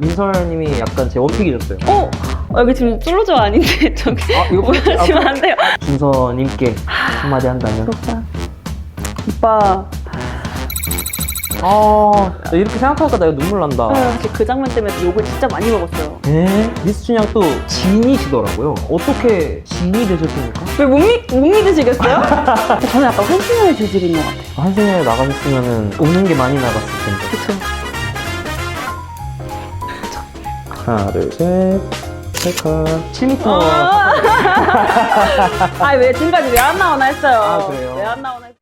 민설님이 약간 제 원픽이셨어요. 어? 어, 여기 지금 솔로조 아닌데 저기 아 이거 플러팅 아, 오시면 안 돼요. 준서님께 한마디 한다면. 오빠. 오빠. 아 이렇게 생각하니까 나 이거 눈물 난다. 아, 그 장면 때문에 욕을 진짜 많이 먹었어요. 에? 미스춘 양또 진이시더라고요. 어떻게 진이 되셨습니까? 왜 못 믿, 못 믿으시겠어요? 저는 약간 환승연의 재질인 것 같아요. 한승연에 나가셨으면은 우는 게 많이 나갔을 텐데. 그쵸. 하나, 둘, 셋. 셀카. 7m. 아, 왜 지금까지 왜 안 나오나 했어요. 아, 그래요? 왜 안 나오나 했어요.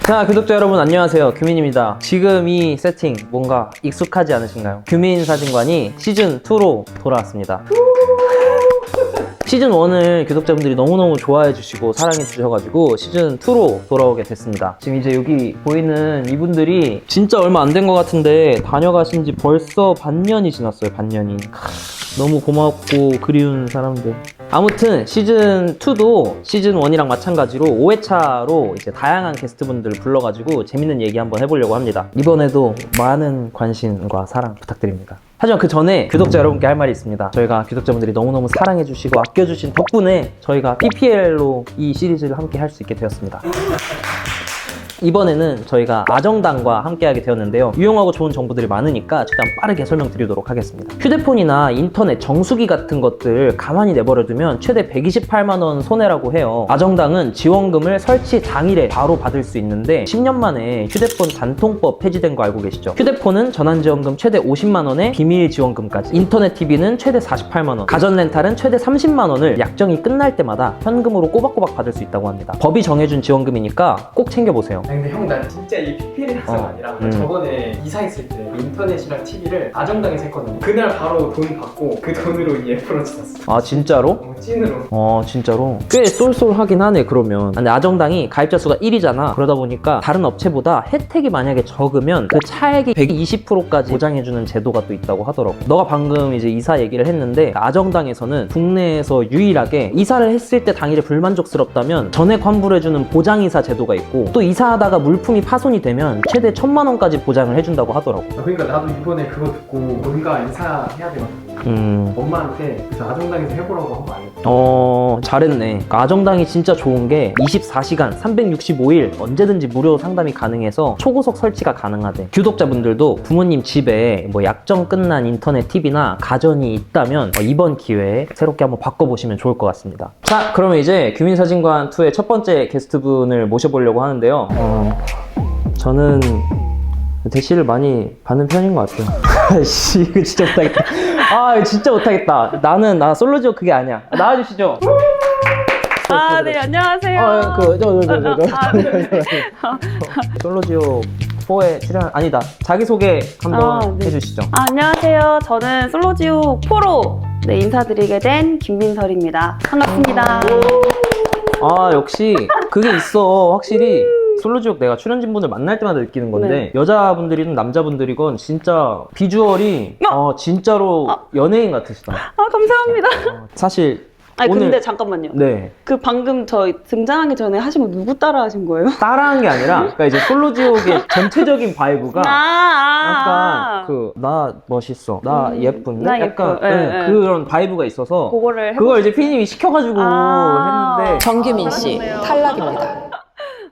자, 구독자 여러분 안녕하세요. 규민입니다. 지금 이 세팅 뭔가 익숙하지 않으신가요? 규민 사진관이 시즌2로 돌아왔습니다. 시즌 1을 구독자분들이 너무너무 좋아해 주시고 사랑해 주셔가지고 시즌 2로 돌아오게 됐습니다. 지금 이제 여기 보이는 이분들이 진짜 얼마 안 된 것 같은데 다녀가신 지 벌써 반년이 지났어요, 반년이. 크, 너무 고맙고 그리운 사람들. 아무튼 시즌 2도 시즌 1이랑 마찬가지로 5회차로 이제 다양한 게스트분들을 불러가지고 재밌는 얘기 한번 해보려고 합니다. 이번에도 많은 관심과 사랑 부탁드립니다. 하지만 그 전에 구독자 여러분께 할 말이 있습니다. 저희가 구독자분들이 너무너무 사랑해주시고 아껴주신 덕분에 저희가 PPL로 이 시리즈를 함께 할 수 있게 되었습니다. 이번에는 저희가 아정당과 함께하게 되었는데요. 유용하고 좋은 정보들이 많으니까 최대한 빠르게 설명드리도록 하겠습니다. 휴대폰이나 인터넷 정수기 같은 것들 가만히 내버려두면 최대 128만 원 손해라고 해요. 아정당은 지원금을 설치 당일에 바로 받을 수 있는데 10년 만에 휴대폰 단통법 폐지된 거 알고 계시죠? 휴대폰은 전환지원금 최대 50만 원에 비밀 지원금까지, 인터넷 TV는 최대 48만 원, 가전 렌탈은 최대 30만 원을 약정이 끝날 때마다 현금으로 꼬박꼬박 받을 수 있다고 합니다. 법이 정해준 지원금이니까 꼭 챙겨보세요. 근데 형, 난 진짜 이 PPL이라서가 어, 아니라 음. 저번에 이사했을 때 인터넷이랑 TV를 아정당에서 했거든요. 그날 바로 돈 받고 그 돈으로 이 애플워치 샀어. 아 진짜로? 어, 찐으로. 어 진짜로 꽤 쏠쏠하긴 하네 그러면 근데 아정당이 가입자 수가 1이잖아 그러다 보니까 다른 업체보다 혜택이 만약에 적으면 그 차액이 120%까지 보장해주는 제도가 또 있다고 하더라고 너가 방금 이제 이사 얘기를 했는데 아정당에서는 국내에서 유일하게 이사를 했을 때 당일에 불만족스럽다면 전액 환불해주는 보장이사 제도가 있고 또 이사 하다가 물품이 파손이 되면 최대 1000만 원까지 보장을 해준다고 하더라고 아, 그러니까 나도 이번에 그거 듣고 뭔가 이사해야 되거든. 음 엄마한테 그래서 아정당에서 해보라고 한 거 아니야? 어, 잘했네. 그러니까 아정당이 진짜 좋은 게 24시간, 365일 언제든지 무료 상담이 가능해서 초고속 설치가 가능하대. 구독자분들도 부모님 집에 뭐 약정 끝난 인터넷 TV나 가전이 있다면 어, 이번 기회에 새롭게 한번 바꿔보시면 좋을 것 같습니다. 자, 그러면 이제 규민사진관 2의 첫 번째 게스트분을 모셔보려고 하는데요. 어, 저는 대시를 많이 받는 편인 것 같아요. 씨, 이거 진짜 못하겠다. 아, 이거 진짜 못하겠다. 나는, 나 솔로지오 그게 아니야. 나와주시죠. 아, 네, 안녕하세요. 어, 그, 저, 저, 저, 저, 저. 아, 네. 솔로지오 4에 출연, 아니다. 자기소개 한번 아, 네. 해주시죠. 아, 안녕하세요. 저는 솔로지오 4로 네, 인사드리게 된 김민설입니다. 반갑습니다. 아, 역시, 그게 있어. 확실히. 솔로지옥 내가 출연진 분들 만날 때마다 느끼는 건데 네. 여자분들이든 남자분들이건 진짜 비주얼이 어, 진짜로 연예인 같으시다. 아, 감사합니다. 어, 사실 아니, 오늘- 근데 잠깐만요. 네 그 방금 저 등장하기 전에 하신 거 누구 따라 하신 거예요? 따라한 게 아니라 그러니까 이제 솔로지옥의 전체적인 바이브가 아, 아, 약간 아. 그나 멋있어 나 음, 예쁜데 나 약간 예뻐. 예, 네, 예. 그런 바이브가 있어서 그거를 해보... 그걸 이제 피디님이 시켜가지고 아. 했는데 정규민 씨. 탈락입니다.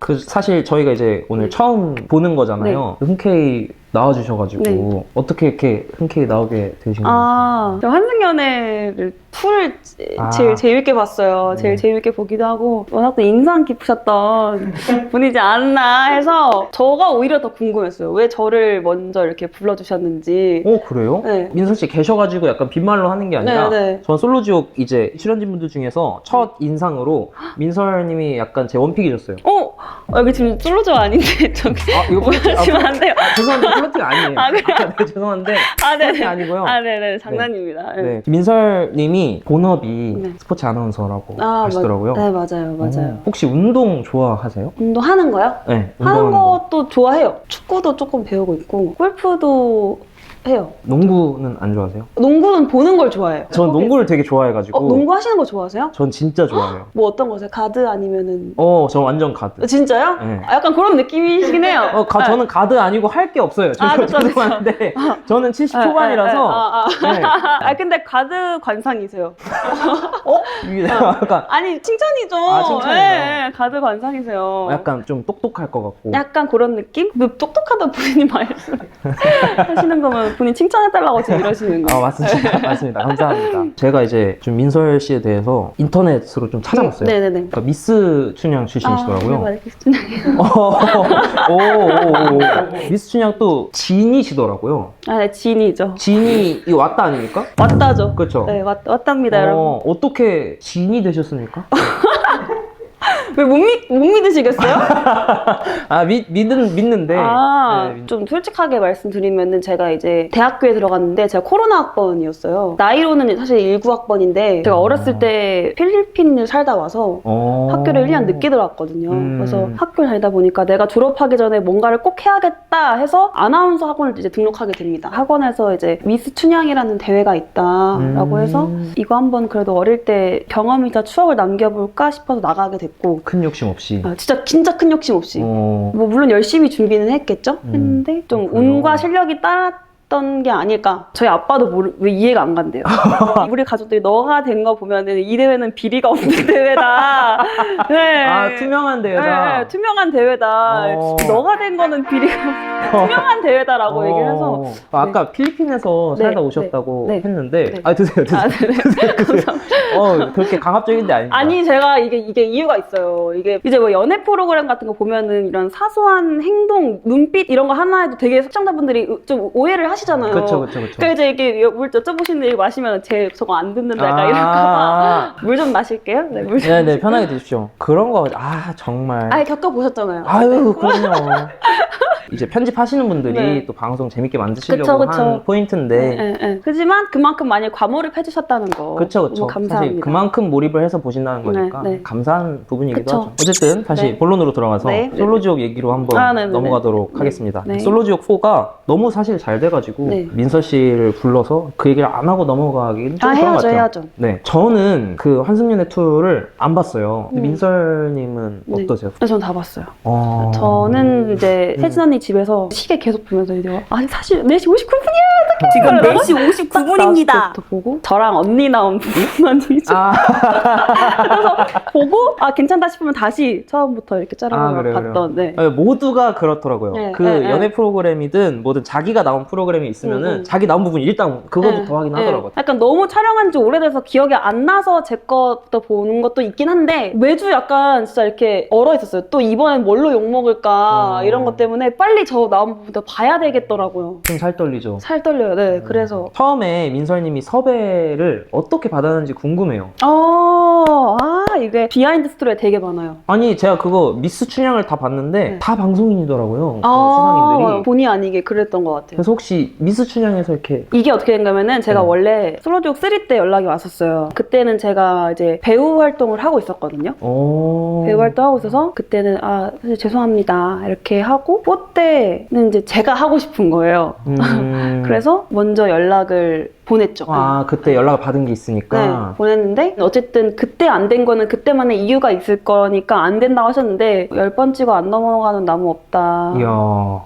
그 사실 저희가 이제 오늘 처음 보는 거잖아요. 흔쾌히 나와주셔가지고 네. 어떻게 이렇게 흔쾌히 나오게 되신 거예요? 아, 저 환승연애를 풀을 제- 아. 제일 재밌게 봤어요. 네. 제일 재밌게 보기도 하고 워낙 또 인상 깊으셨던 분이지 않나 해서 저가 오히려 더 궁금했어요. 왜 저를 먼저 이렇게 불러주셨는지. 어 그래요? 네. 민서 씨 계셔가지고 약간 빈말로 하는 게 아니라 네, 네. 전 솔로지옥 이제 출연진 분들 중에서 첫 인상으로 민설님이 약간 제 원픽이셨어요. 어? 여기 지금 솔로조 아닌데 저기 아 이거 플러팅 아, 오시면 안 돼요. 아, 죄송한데 플러팅 아니에요. 아, 그래요? 네, 죄송한데 아, 플러팅 네네. 아니고요. 아, 네네. 장난입니다. 네. 네, 민설님이 본업이 네. 스포츠 아나운서라고 아, 하시더라고요. 맞, 네, 맞아요. 맞아요. 어, 혹시 운동 좋아하세요? 운동하는 거요? 네, 하는 운동하는 거. 것도 좋아해요. 축구도 조금 배우고 있고 골프도 해요. 농구는 안 좋아하세요? 농구는 보는 걸 좋아해요. 전 농구를 되게 좋아해가지고. 어, 농구 하시는 거 좋아하세요? 전 진짜 좋아해요. 뭐 어떤 거세요? 가드 아니면은 어, 저 완전 가드. 진짜요? 네. 아, 약간 그런 느낌이시긴 해요. 어, 가, 네. 저는 가드 아니고 할 게 없어요. 아, 그쵸, 그쵸. 죄송한데 저는 70 네, 초반이라서 네, 네. 아, 아. 네. 아 근데 가드 관상이세요. 어? 이게 약간 아니 칭찬이죠. 아, 칭찬이다. 네, 가드 관상이세요. 약간 좀 똑똑할 것 같고. 약간 그런 느낌? 뭐 똑똑하다 본인이 말씀 하시는 거면 본인 칭찬해달라고 지금 이러시는 아 거. 맞습니다. 맞습니다. 감사합니다. 제가 이제 좀 민설 씨에 대해서 인터넷으로 좀 찾아봤어요. 네네네. 그러니까 미스 춘향 출신이시더라고요. 아, 네, 맞아요. 어, 오, 오, 오, 오. 미스 춘향 또 진이시더라고요. 아, 네, 진이죠. 진이 이거 왔다 아닙니까? 왔다죠. 그렇죠. 네, 왔, 왔답니다, 여러분. 어, 어떻게 진이 되셨습니까? 왜 못 믿, 못 믿으시겠어요? 아 믿, 믿는 믿는데. 아, 네, 좀 솔직하게 말씀드리면은 제가 이제 대학교에 들어갔는데 제가 코로나 학번이었어요. 나이로는 사실 19 학번인데 제가 어. 어렸을 때 필리핀을 살다 와서 어. 학교를 1년 늦게 들어갔거든요. 음. 그래서 학교를 다니다 보니까 내가 졸업하기 전에 뭔가를 꼭 해야겠다 해서 아나운서 학원을 이제 등록하게 됩니다. 학원에서 이제 미스 춘향이라는 대회가 있다라고 음. 해서 이거 한번 그래도 어릴 때 경험이자 추억을 남겨볼까 싶어서 나가게 됐고 큰 욕심 없이. 아, 진짜 진짜 큰 욕심 없이 어. 뭐 물론 열심히 준비는 했겠죠. 음. 했는데 좀 그래요? 운과 실력이 따 랐던 게 아닐까. 저희 아빠도 모르, 왜 이해가 안 간대요. 우리 가족들이 너가 된 거 보면은 이 대회는 비리가 없는 대회다. 네. 아 투명한 대회다. 네, 투명한 대회다. 어. 너가 된 거는 비리가 없- 투명한 대회다라고 얘기를 해서 어. 아까 필리핀에서 네, 살다 네, 오셨다고 네. 했는데 네. 아 드세요 드세요. 아, 네, 네. 어 그렇게 강압적인데 아닙니다. 아니 제가 이게 이게 이유가 있어요. 이게 이제 뭐 연애 프로그램 같은 거 보면은 이런 사소한 행동, 눈빛 이런 거 하나에도 되게 시청자분들이 좀 오해를 하시 잖아요. 그렇죠 그렇죠 그렇죠. 그러니까 이제 이게 물 여쭤보시는데 이거 마시면 제 저거 안 듣는다 약간 이럴까봐 물 좀 마실게요. 네, 물 좀. 네 네 편하게 드십시오. 그런 거 아 정말. 아예 겪어보셨잖아요. 아유 그럼요. 이제 편집하시는 분들이 네. 또 방송 재밌게 만드시려고 그쵸, 그쵸. 한 포인트인데 네, 네, 네. 그지만 그만큼 많이 과몰입 해주셨다는 거. 그쵸 그쵸 너무 감사합니다. 사실 그만큼 몰입을 해서 보신다는 거니까 네, 네. 감사한 부분이기도 그쵸. 하죠 어쨌든 다시 네. 본론으로 들어가서 네. 솔로지옥 얘기로 한번 아, 네, 네, 넘어가도록 네. 하겠습니다 네. 솔로지옥 4가 너무 사실 잘 돼가지고 네. 민서 씨를 불러서 그 얘기를 안 하고 넘어가기는 좀아 그런 것 해야죠 같아요 해야죠. 네, 저는 그 환승연애 2를 안 봤어요. 근데 음. 민설님은 네. 어떠세요? 네, 저는 다 봤어요. 어... 저는 이제 음. 혜진 언니 집에서 시계 계속 보면서 이제 아니 사실 4시 59분이야 지금 이러다가 4시 59분입니다. 또 보고 저랑 언니 나온 부분만 이제 아, 그래서 보고 아 괜찮다 싶으면 다시 처음부터 이렇게 아, 자르고 그래요, 봤던 네. 아니, 모두가 그렇더라고요. 네, 그 네, 네. 연애 프로그램이든 뭐든 자기가 나온 프로그램이 있으면은 음, 음. 자기 나온 부분 일단 그거부터 네, 하긴 네. 하더라고요. 약간 너무 촬영한 지 오래돼서 기억이 안 나서 제 것도 보는 것도 있긴 한데 매주 약간 진짜 이렇게 얼어 있었어요. 또 이번엔 뭘로 욕 먹을까 어. 이런 것 때문에 빨리 저 나온 부분도 봐야 되겠더라고요. 좀 살 떨리죠. 살 떨려요. 네, 그래서. 처음에 민설님이 섭외를 어떻게 받았는지 궁금해요. 어, 아 이게 비하인드 스토리가 되게 많아요. 아니 제가 그거 미스 춘향을 다 봤는데 네. 다 방송인이더라고요. 그 아, 수상인들이. 본의 아니게 그랬던 것 같아요. 그래서 혹시 미스 춘향에서 이렇게 이게 어떻게 된가면은 제가 네. 원래 솔로지옥 3 때 연락이 왔었어요. 그때는 제가 이제 배우 활동을 하고 있었거든요. 어... 배우 활동하고 있어서 그때는 아 사실 죄송합니다 이렇게 하고 4 때는 이제 제가 하고 싶은 거예요. 음... 그래서 먼저 연락을 보냈죠. 아 그때 연락을 받은 게 네, 있으니까 보냈는데 어쨌든 그때 안 된 거는 그때만의 이유가 있을 거니까 안 된다고 하셨는데 열 번 찍어 안 넘어가는 나무 없다. 이야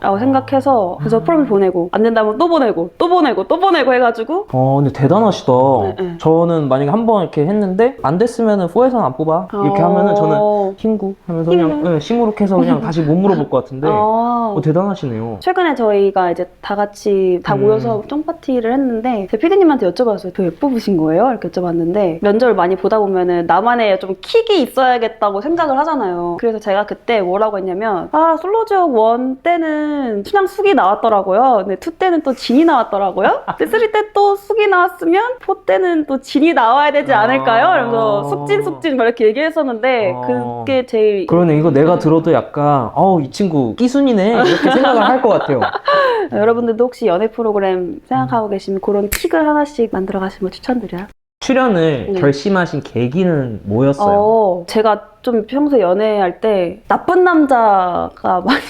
라고 생각해서 그래서 프롬을 보내고 안 된다면 또 보내고 또 보내고 또 보내고 해가지고 어 근데 대단하시다 네, 네. 저는 만약에 한 번 이렇게 했는데 안 됐으면은 4에서는 안 뽑아 이렇게 어. 하면은 저는 흰구 하면서 그냥. 네, 시무룩해서 그냥 다시 못 물어볼 것 같은데 어. 어, 대단하시네요 최근에 저희가 이제 다 같이 다 음. 모여서 쫑 파티를 했는데 제 피디님한테 여쭤봤어요. 저왜 뽑으신 거예요? 이렇게 여쭤봤는데 면접을 많이 보다 보면은 나만의 좀 킥이 있어야겠다고 생각을 하잖아요. 그래서 제가 그때 뭐라고 했냐면 아 솔로지옥 1 때는 춘향 숙이 나왔더라고요. 근데 2 때는 또 진이 나왔더라고요. 근데 3 때 또 숙이 나왔으면 4 때는 또 진이 나와야 되지 않을까요? 이러면서 숙진 숙진 막 이렇게 얘기했었는데 어. 그게 제일 그러네 이거 내가 들어도 약간 어우 이 친구 끼순이네 이렇게 생각을 할 것 같아요 여러분들도 혹시 연애 프로그램 생각하고 계시면 그런 킥을 하나씩 만들어 가시면 추천드려요. 출연을 네. 결심하신 계기는 뭐였어요? 어, 제가 좀 평소에 연애할 때 나쁜 남자가 많이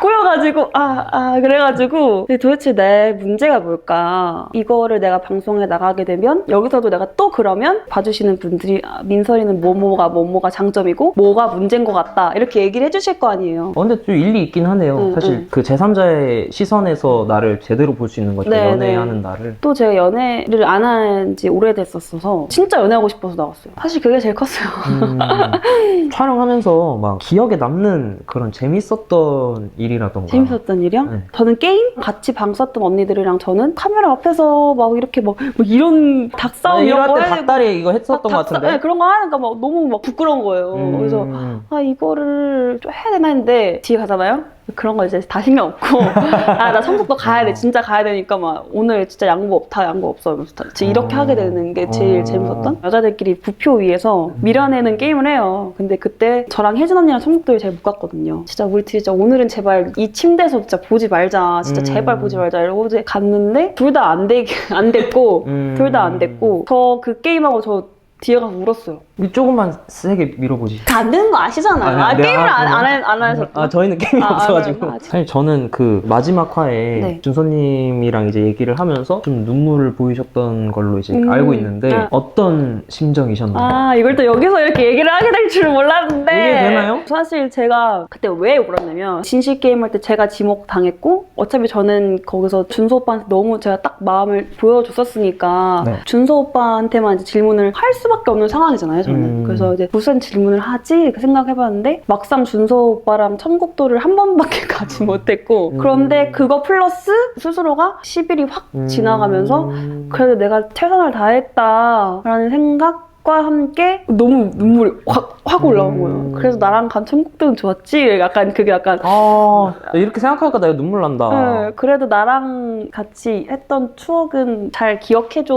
꼬여가지고 아, 아 그래가지고 도대체 내 문제가 뭘까 이거를 내가 방송에 나가게 되면 여기서도 내가 또 그러면 봐주시는 분들이 아, 민설이는 뭐뭐가 뭐뭐가 장점이고 뭐가 문제인 것 같다 이렇게 얘기를 해주실 거 아니에요 어, 근데 좀 일리 있긴 하네요. 응, 사실 응. 그 제3자의 시선에서 나를 제대로 볼 수 있는 거죠. 네, 연애하는 나를. 또 제가 연애를 안 한 지 오래됐었어서 진짜 연애하고 싶어서 나왔어요 사실 그게 제일 컸어요 음, 촬영하면서 막 기억에 남는 그런 재밌었던 일이라던가. 재밌었던 일이요? 네. 저는 게임 같이 방 썼던 언니들이랑 저는 카메라 앞에서 막 이렇게 막, 막 이런 닭싸움 네, 이런 이럴 거때 해야 되고 닭다리 이거 했었던 것 닭- 같은데. 네, 그런 거 하니까 막 너무 막 부끄러운 거예요. 음, 그래서 아 이거를 좀 해야 되나 했는데 뒤에 가잖아요. 그런 거 이제 다 신경 없고 아나 천국도 가야 돼 어. 진짜 가야 되니까 막 오늘 진짜 양보 없다 양보 없어 이러면서 다 진짜 이렇게 어. 하게 되는 게 제일 어. 재밌었던 여자들끼리 부표 위에서 밀어내는 게임을 해요 근데 그때 저랑 혜진 언니랑 천국도를 잘 못 갔거든요 진짜 우리 둘이 진짜 오늘은 제발 이 침대에서 진짜 보지 말자 진짜 음. 제발 보지 말자 이러고 이제 갔는데 둘 다 안 되게 안 됐고 음. 둘다 안 됐고 저 그 게임하고 저 뒤에 가서 울었어요 이 조금만 세게 밀어보지. 다 안 되는 거 아시잖아요. 아, 아, 네, 게임을 아, 안? 안, 해- 안 하셨고. 아 저희는 게임이 아, 아, 없어가지고 아, 아직. 사실 저는 그 마지막 화에 네. 준서님이랑 이제 얘기를 하면서 좀 눈물을 보이셨던 걸로 이제 음, 알고 있는데 아. 어떤 심정이셨나요? 아, 이걸 또 여기서 이렇게 얘기를 하게 될 줄은 몰랐는데. 이게 되나요? 사실 제가 그때 왜 울었냐면, 진실 게임 할 때 제가 지목 당했고, 어차피 저는 거기서 준서 오빠한테 너무 제가 딱 마음을 보여줬었으니까, 네. 준서 오빠한테만 이제 질문을 할 수밖에 없는 상황이잖아요, 저는. 음. 그래서 이제 무슨 질문을 하지? 이렇게 생각해봤는데, 막상 준서 오빠랑 천국도를 한 번밖에 가지 못했고, 음. 그런데 그거 플러스 스스로가 10일이 확 음. 지나가면서 그래도 내가 최선을 다했다라는 생각 과 함께 너무 눈물이 확, 확 올라온 음. 거예요. 그래서 나랑 간 천국도는 좋았지? 약간 그게 약간 아 이렇게 생각하니까 내가 눈물 난다. 네, 그래도 나랑 같이 했던 추억은 잘 기억해줘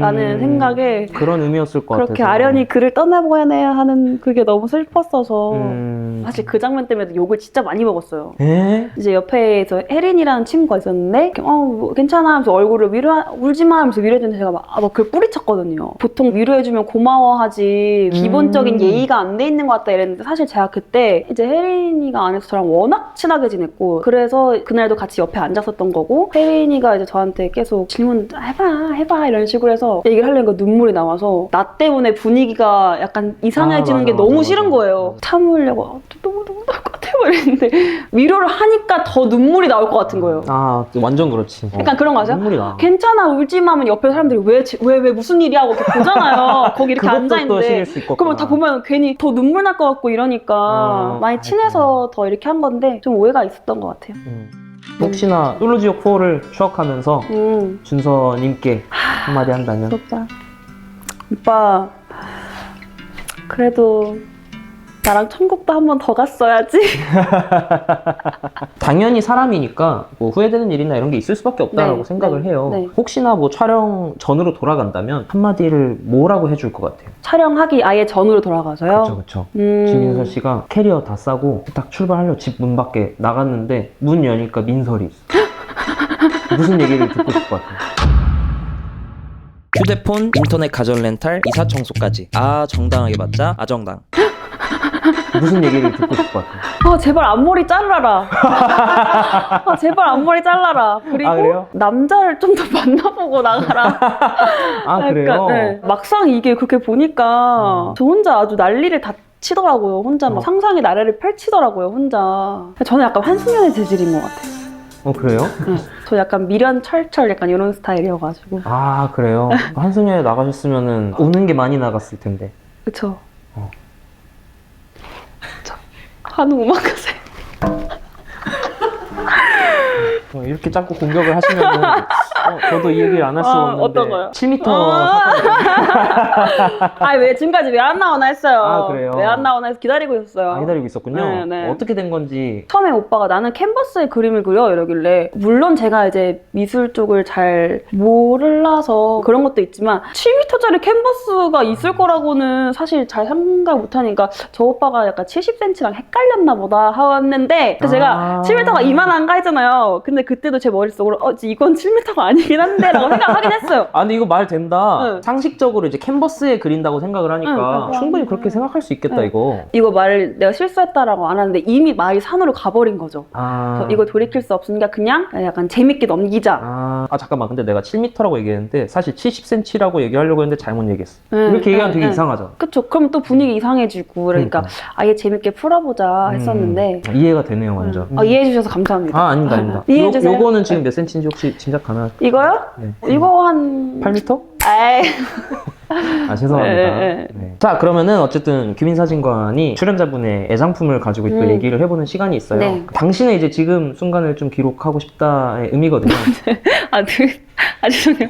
라는 음. 생각에 그런 의미였을 것 그렇게 같아서. 아련히 그를 떠나보내야 하는 그게 너무 슬펐어서 음. 사실 그 장면 때문에 욕을 진짜 많이 먹었어요. 에? 이제 옆에서 혜린이라는 친구가 있었는데 어 뭐, 괜찮아 하면서 얼굴을 위로 울지 마 하면서 위로해주는데 제가 막, 아, 막 그걸 뿌리쳤거든요 보통 위로해주면 고마워 하지 기본적인 음. 예의가 안 돼 있는 것 같다 이랬는데 사실 제가 그때 이제 혜린이가 안에서 저랑 워낙 친하게 지냈고 그래서 그날도 같이 옆에 앉았었던 거고 혜린이가 이제 저한테 계속 질문 해봐 해봐 이런 식으로 해서 얘기를 하려니까 눈물이 나와서 나 때문에 분위기가 약간 이상해지는 아, 게 맞아, 너무 맞아, 싫은 맞아. 거예요 참으려고 아, 너무 너무 나올 것 같아 막 이랬는데 위로를 하니까 더 눈물이 나올 것 같은 거예요. 아 완전 그렇지. 어. 약간 그런 거 아세요? 눈물이 나. 괜찮아 울지 마 하면 옆에 사람들이 왜 왜 왜 무슨 일이야 하고 이렇게 보잖아요. 거기 이렇게 앉아 또 있는데. 그러면 다 보면 괜히 더 눈물 날 것 같고 이러니까 어, 많이 친해서 더 이렇게 한 건데 좀 오해가 있었던 것 같아요. 음. 혹시나 솔로지옥 4를 추억하면서 음 준서님께 한마디 한다면 오빠 오빠 그래도 나랑 천국도 한 번 더 갔어야지. 당연히 사람이니까 뭐 후회되는 일이나 이런 게 있을 수밖에 없다라고 네, 생각을 네, 해요. 네. 혹시나 뭐 촬영 전으로 돌아간다면 한마디를 뭐라고 해줄 것 같아요? 촬영하기 아예 전으로 돌아가서요. 그렇죠, 그렇죠. 음. 김민설 씨가 캐리어 다 싸고 딱 출발하려 집 문 밖에 나갔는데 문 여니까 민설이 있어. 무슨 얘기를 듣고 싶을 것 같아요? 휴대폰, 인터넷 가전 렌탈, 이사 청소까지. 아 정당하게 받자. 아정당. 무슨 얘기를 듣고 싶을 것 같아요? 아 제발 앞머리 잘라라. 아 제발 앞머리 잘라라. 그리고 아, 그래요? 남자를 좀 더 만나보고 나가라. 아 그래요? 네. 막상 이게 그렇게 보니까 음. 저 혼자 아주 난리를 다 치더라고요. 혼자 막 어. 상상의 나래를 펼치더라고요. 혼자. 저는 약간 한승연의 재질인 것 같아요. 어 그래요? 네. 저 약간 미련 철철 약간 이런 스타일이어가지고. 아 그래요? 한승연에 나가셨으면은 우는 게 많이 나갔을 텐데. 그쵸. 어. 저, 한우 오마카세. 어, 이렇게 자꾸 공격을 하시면 어, 저도 이 얘기를 안 할 수가 어, 없는데 어떤 거요? 7m 아. 아니 왜 지금까지 왜 안 나오나 했어요. 아, 그래요? 왜 안 나오나 해서 기다리고 있었어요. 아, 기다리고 있었군요. 네, 네. 어떻게 된 건지 처음에 오빠가 나는 캔버스에 그림을 그려 이러길래 물론 제가 이제 미술 쪽을 잘 몰라서 그런 것도 있지만 7m짜리 캔버스가 있을 거라고는 사실 잘 생각 못하니까 저 오빠가 약간 70cm랑 헷갈렸나 보다 하였는데 그래서 아. 제가 7m가 이만한가 했잖아요 근데 그때도 제 머릿속으로 어 이건 7m가 아니 긴 한데라고 생각하긴 했어요. 아 근데 이거 말 된다. 응. 상식적으로 이제 캔버스에 그린다고 생각을 하니까 응, 충분히 그렇게 생각할 수 있겠다 응. 이거. 이거 말을 내가 실수했다라고 안 하는데 이미 말이 산으로 가버린 거죠. 아. 이거 돌이킬 수 없으니까 그냥 약간 재밌게 넘기자. 아, 아, 잠깐만 근데 내가 7m라고 얘기했는데 사실 70cm라고 얘기하려고 했는데 잘못 얘기했어. 응, 이렇게 얘기하면 응, 되게 응. 이상하잖아. 그쵸. 그럼 또 분위기 이상해지고 그러니까 아예 재밌게 풀어보자 했었는데 음, 이해가 되네요 완전. 아, 이해해 주셔서 감사합니다. 아 아닙니다 아닙니다. 이해해 요, 주세요. 요거는 지금 몇 센치인지 혹시 짐작 가능? 이거요? 네. 이거 한 8m? 에이. 아 죄송합니다. 네, 네, 네. 자 그러면은 어쨌든 규민사진관이 출연자분의 애상품을 가지고 또 음. 얘기를 해보는 시간이 있어요. 네. 당신의 이제 지금 순간을 좀 기록하고 싶다의 의미거든요. 아, 그, 아 죄송해요.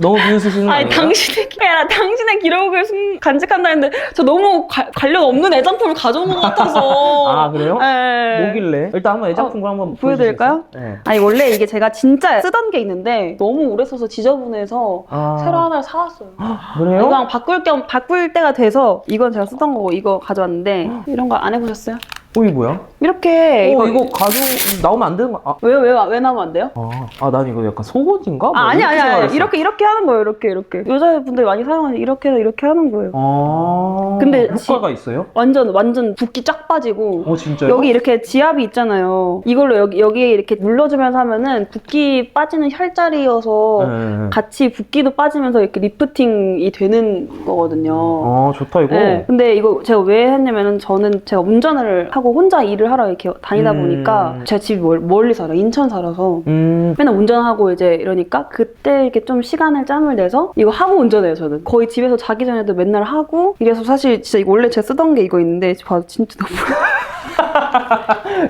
너무 비웃으시는 거 아니 아니에요? 당신의 기- 아니라 당신의 기록을 순- 간직한다는데 저 너무 가- 관련 없는 애장품을 가져온 것 같아서. 아 그래요? 네. 뭐길래? 일단 한번 애장품 걸 한번 보여드릴까요? 보여주시겠어요? 네. 아니 원래 이게 제가 진짜 쓰던 게 있는데 너무 오래 써서 지저분해서 아 새로 하나를 사왔어요. 그래요? 이거랑 바꿀 겸 바꿀 때가 돼서 이건 제가 쓰던 거고 이거 가져왔는데 이런 거 안 해보셨어요? 어 이게 뭐야? 이렇게 어 이거, 이거 가져 나오면 안 되는 거? 아, 왜요 왜요 왜 나오면 안 돼요? 아, 아, 난 이거 약간 속옷인가? 뭐 아 아니 아니 아니. 이렇게 이렇게 하는 거예요 이렇게 이렇게 여자분들 많이 사용하는 이렇게 해서 이렇게 하는 거예요. 아 근데 효과가 있어요? 완전 완전 붓기 쫙 빠지고 어 진짜요? 여기 이렇게 지압이 있잖아요. 이걸로 여기 여기에 이렇게 눌러주면서 하면은 붓기 빠지는 혈자리여서 네, 네, 네. 같이 붓기도 빠지면서 이렇게 리프팅이 되는 거거든요. 아 좋다 이거. 네. 근데 이거 제가 왜 했냐면은 저는 제가 운전을 하고 혼자 일을 하러 이렇게 다니다 음. 보니까 제가 집이 멀, 멀리 살아요. 인천 살아서. 음. 맨날 운전하고 이제 이러니까 그때 이렇게 좀 시간을 짬을 내서 이거 하고 운전해요 저는 거의 집에서 자기 전에도 맨날 하고 이래서 사실 진짜 이거 원래 제가 쓰던 게 이거 있는데 봐도 진짜 너무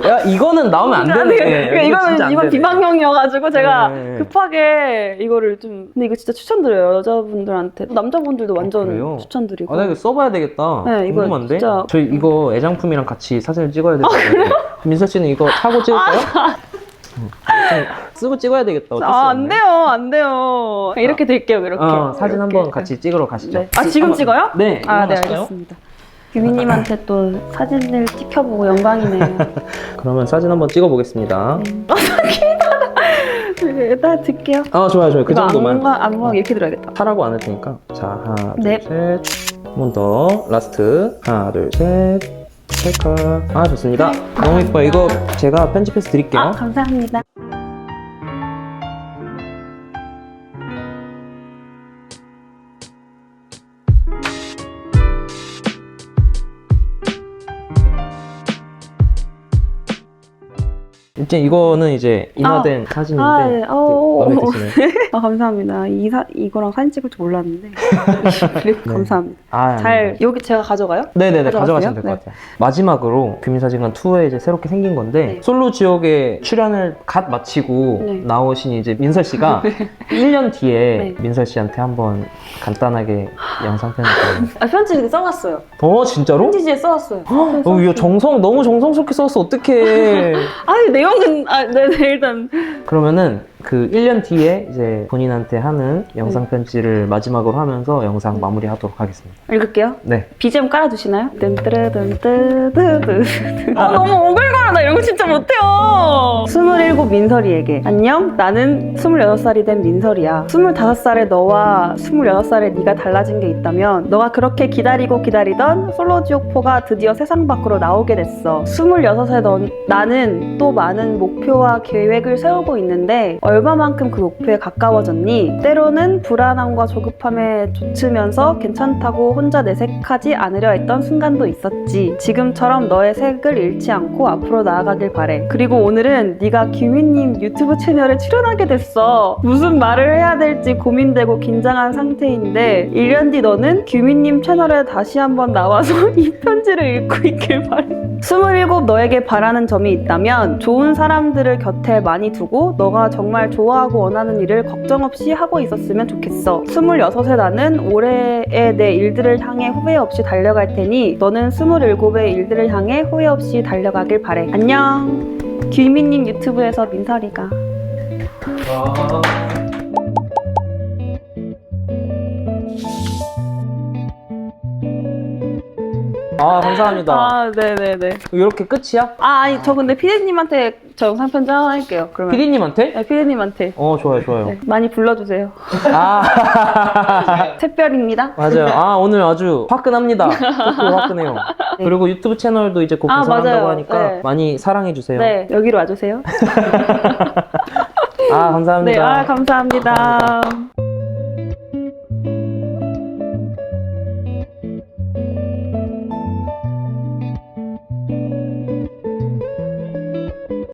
야 이거는 나오면 안 되네. 그러니까 이거 진짜 이거는 안 이건. 비방용이어가지고 제가 네. 급하게 이거를 좀 근데 이거 진짜 추천드려요 여자분들한테 남자분들도 완전 아, 그래요? 추천드리고 아, 나 이거 써봐야 되겠다. 네, 이거 궁금한데? 진짜- 저희 이거 애장품이랑 같이 사진을 찍어야 되는데 민서 씨는 이거 차고 찍을까요? 응. 좀 쓰고 찍어야 되겠다. 어쩔 수 아, 안 없네. 돼요, 안 돼요. 이렇게 드릴게요, 이렇게. 어, 사진 이렇게. 한번 같이 찍으러 가시죠. 네. 아, 지금 한번- 찍어요? 네. 아, 네, 일어나실까요? 알겠습니다. 규민님한테 또 사진을 찍혀보고 영광이네요. 그러면 사진 한번 찍어보겠습니다. 일단 들게요. 아 좋아요 좋아요. 그 이거 정도만. 안무가, 안무가 이렇게 들어야겠다. 하라고 안 할 테니까. 자 하나 네. 둘셋한 번 더. 라스트. 하나 둘셋. 찰칵 아 좋습니다. 너무 예뻐요. 이거 제가 편집해서 드릴게요. 아, 감사합니다. 일단 이거는 이제 인화된 사진인데 아, 네. 어, 어, 마음에 어. 드시나요? 아, 감사합니다. 이 사, 이거랑 사진 찍을 줄 몰랐는데. 네. 감사합니다. 아, 잘, 여기 제가 가져가요? 네네네? 가져가시면 될것 네. 같아요 마지막으로 규민사진관 2에 이제 새롭게 생긴 건데 네. 솔로 지역에 출연을 갓 마치고 네. 나오신 이제 민설 씨가 1년 뒤에 네. 민설 씨한테 한번 간단하게 영상 편지 아, 편지 이렇게 써놨어요. 어 진짜로? 편지지에 써왔어요. 어, 이거 정성 너무 정성스럽게 썼어 어떡해 아니, 내 용은, 아, 네네, 일단. 그러면은 그 1년 뒤에 이제 본인한테 하는 영상 네. 편지를 마지막으로 하면서 영상 마무리하도록 하겠습니다. 읽을게요. 네. BGM 깔아주시나요? 뜬뜨르뜬뜨뜨뜨 아 너무 오글거려 나 이런 거 진짜 못해요 27 민설이에게 안녕 나는 26살이 된 민설이야 25살의 너와 26살의 네가 달라진 게 있다면 너가 그렇게 기다리고 기다리던 솔로지옥포가 드디어 세상 밖으로 나오게 됐어 26의 너, 나는 또 많은 목표와 계획을 세우고 있는데 얼마만큼 그 목표에 가까워졌니? 때로는 불안함과 조급함에 쫓으면서 괜찮다고 혼자 내색하지 않으려 했던 순간도 있었지. 지금처럼 너의 색을 잃지 않고 앞으로 나아가길 바래. 그리고 오늘은 네가 김희님 유튜브 채널에 출연하게 됐어. 무슨 말을 해야 될지 고민되고 긴장한 상태인데 1년 뒤 너는 규민님 채널에 다시 한번 나와서 이 편지를 읽고 있길 바래. 27 너에게 바라는 점이 있다면 좋은 사람들을 곁에 많이 두고 너가 정말 좋아하고 원하는 일을 걱정 없이 하고 있었으면 좋겠어. 26의 나는 올해의 내 일들을 향해 후회 없이 달려갈 테니 너는 27의 일들을 향해 후회 없이 달려가길 바래. 안녕. 규민님 유튜브에서 민설이가. 아, 아 감사합니다. 아, 네네네. 이렇게 끝이야? 아, 아니, 저 근데 피디님한테 저 영상 편지 하나 할게요. 그러면. 피디님한테? 네, 피디님한테. 어 좋아요 좋아요. 네, 많이 불러주세요. 아 샛별입니다. 맞아요. 아 오늘 아주 화끈합니다. 또 화끈해요. 그리고 유튜브 채널도 이제 곧 아, 개설한다고 맞아요. 하니까 네. 많이 사랑해 주세요. 네, 여기로 와주세요. 아 감사합니다. 네, 아, 감사합니다.